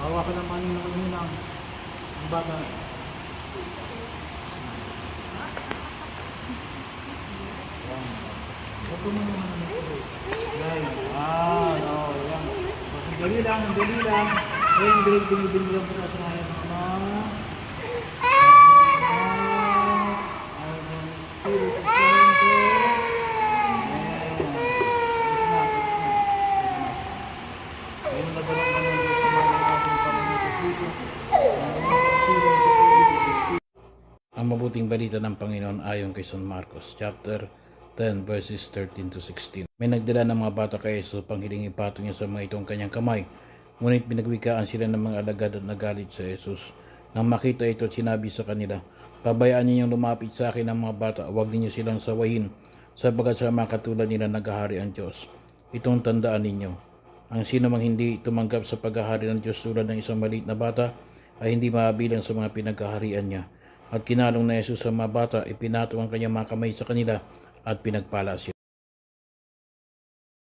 Hawa ka naman yung nakuninang. Ang bata. Huwag mo naman. Yan. Ah, no. Yan. Dali lang, ang dali lang. Ayun, bilig, bilig, bilig lang po sa mga mama. Ang mabuting balita ng Panginoon ayon kay San Marcos, chapter 10, verses 13 to 16. May nagdala ng mga bata kay Jesus upang hiling ipatong niya sa mga itong kanyang kamay. Ngunit pinagwikaan sila ng mga alagad at nagalit sa Jesus. Nang makita ito, sinabi sa kanila, Pabayaan ninyong lumapit sa akin ang mga bata, huwag ninyo silang sawayin, sabagat sa mga katulad nila naghahari ang Diyos. Itong tandaan ninyo, ang sino mang hindi tumanggap sa paghahari ng Diyos tulad ng isang maliit na bata, ay hindi mabilang sa mga pinaghaharian niya. At kinalong na Jesus sa mga bata, ipinatong ang kanyang mga kamay sa kanila at pinagpala sila.